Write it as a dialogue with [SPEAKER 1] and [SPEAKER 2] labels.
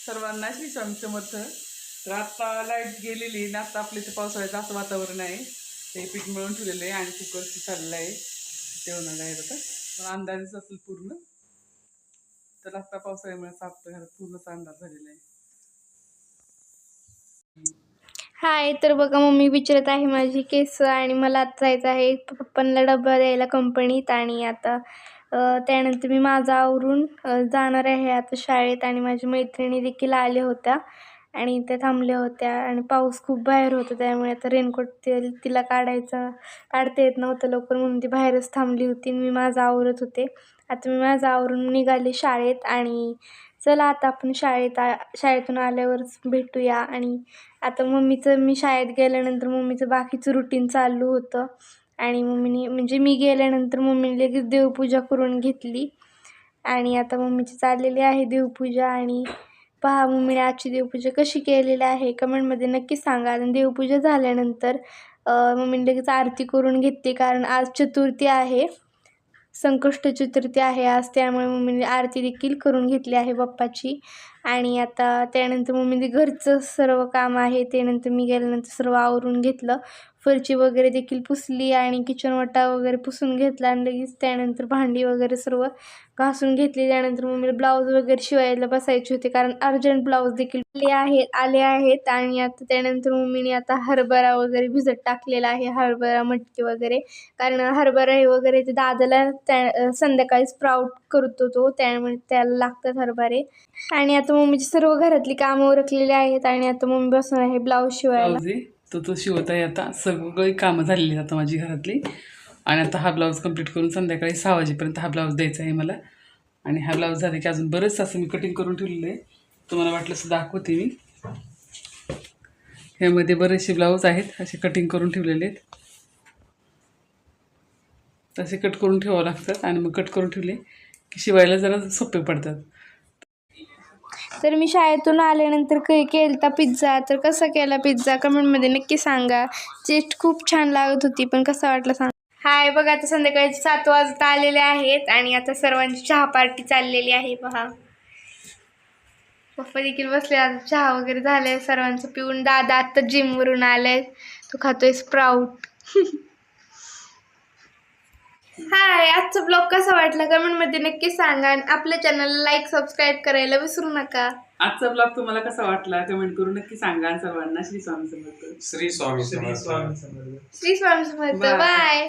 [SPEAKER 1] सर्वांना श्री स्वामी समर्थ तर आता लाइट गेलेली ना आता आपल्या इथे पावसाळ्याचं असं वातावरण आहे. ते पीठ मिळून ठेवलेलं आहे आणि कुकरची चाललं आहे. जेवणाला आहे आता पण अंदाजच असेल पूर्ण. तर आता पावसाळ्यामुळे आपल्या घरात पूर्णच अंदाज झालेला आहे.
[SPEAKER 2] हाय तर बघा मम्मी विचारत आहे माझी केस आणि मला आता जायचं आहे. पप्पांना डबा द्यायला कंपनीत आणि आता त्यानंतर मी माझं आवरून जाणार आहे आता शाळेत आणि माझ्या मैत्रिणी देखील आल्या होत्या आणि त्या थांबल्या होत्या आणि पाऊस खूप बाहेर होता त्यामुळे आता रेनकोट ते तिला काढायचं काढता येत नव्हतं लवकर म्हणून ती बाहेरच थांबली होती आणि मी माझं आवरत होते. आता मी माझं आवरून निघाले शाळेत आणि चला आता आपण शाळेत आ शाळेतून आल्यावरच भेटूया आणि आता मम्मीचं मी शाळेत गेल्यानंतर मम्मीचं बाकीचं रुटीन चालू होतं. आणि मम्मीने म्हणजे मी गेल्यानंतर मम्मीने लगेच देवपूजा करून घेतली. आणि आता मम्मीची चाललेली आहे देवपूजा आणि पहा मम्मीने आजची देवपूजा कशी केलेली आहे. कमेंटमध्ये नक्की सांगा. आणि देवपूजा झाल्यानंतर मम्मीने लगेच आरती करून घेतली कारण आज चतुर्थी आहे. संकष्ट चतुर्थी आहे आज. त्यामुळे मम्मीने आरती देखील करून घेतली आहे बाप्पाची. आणि आता त्यानंतर मम्मीने घरचं सर्व काम आहे. त्यानंतर मी गेल्यानंतर सर्व आवरून घेतलं. फरची वगैरे देखील पुसली आणि किचन वटा वगैरे पुसून घेतला आणि लगेच त्यानंतर भांडी वगैरे सर्व घासून घेतली. त्यानंतर मम्मीला ब्लाऊज वगैरे शिवायला बसायचे होते कारण अर्जंट ब्लाऊज देखील आले आहेत आले आहेत. आणि आता त्यानंतर मम्मीने आता हरभरा वगैरे भिजत टाकलेला आहे हरभरा मटकी वगैरे. कारण हरभरा हे वगैरे ते दादाला त्या संध्याकाळी स्प्राऊट करतो तो त्यामुळे त्याला लागतात हरभरे. आणि आता मम्मीची सर्व घरातली कामं उरकलेली आहेत आणि आता मम्मी बसून आहे ब्लाऊज शिवायला.
[SPEAKER 1] तर तो तो शिवत आहे आता सगळी कामं झालेली आहेत आता माझी घरातली. आणि आता हा ब्लाऊज कंप्लीट करून संध्याकाळी सहा वाजेपर्यंत हा ब्लाऊज द्यायचा आहे मला. आणि हा ब्लाऊज झाला की अजून बरंच असं मी कटिंग करून ठेवलेलं आहे. तुम्हाला वाटलं असं दाखवते मी. ह्यामध्ये बरेचसे ब्लाऊज आहेत असे कटिंग करून ठेवलेले आहेत. तसे कट करून ठेवावं लागतात आणि मग कट करून ठेवले की शिवायला जरा सोपे पडतात.
[SPEAKER 2] तर मी शाळेतून आल्यानंतर के केलता पिझ्झा तर कसा केला पिझ्झा कमेंटमध्ये नक्की सांगा. टेस्ट खूप छान लागत होती पण कसा वाटला सांग. हाय बघा आता संध्याकाळी सात वाजता आलेले आहेत आणि आता सर्वांची चहा पार्टी चाललेली आहे पहा पप्पा देखील बसले आता चहा वगैरे झालाय सर्वांचं पिऊन. दादा आता जिमवरून आलाय तो खातोय स्प्राऊट हाय आजचा ब्लॉग कसा वाटला कमेंटमध्ये नक्की सांगा आणि आपल्या चॅनलला लाईक सबस्क्राईब करायला विसरू नका.
[SPEAKER 1] आजचा ब्लॉग तुम्हाला कसा वाटला? कमेंट करून नक्की सांगा आणि सर्वांना श्री स्वामी समर्थ
[SPEAKER 3] श्री स्वामी समर्थ
[SPEAKER 2] श्री स्वामी समर्थ. बाय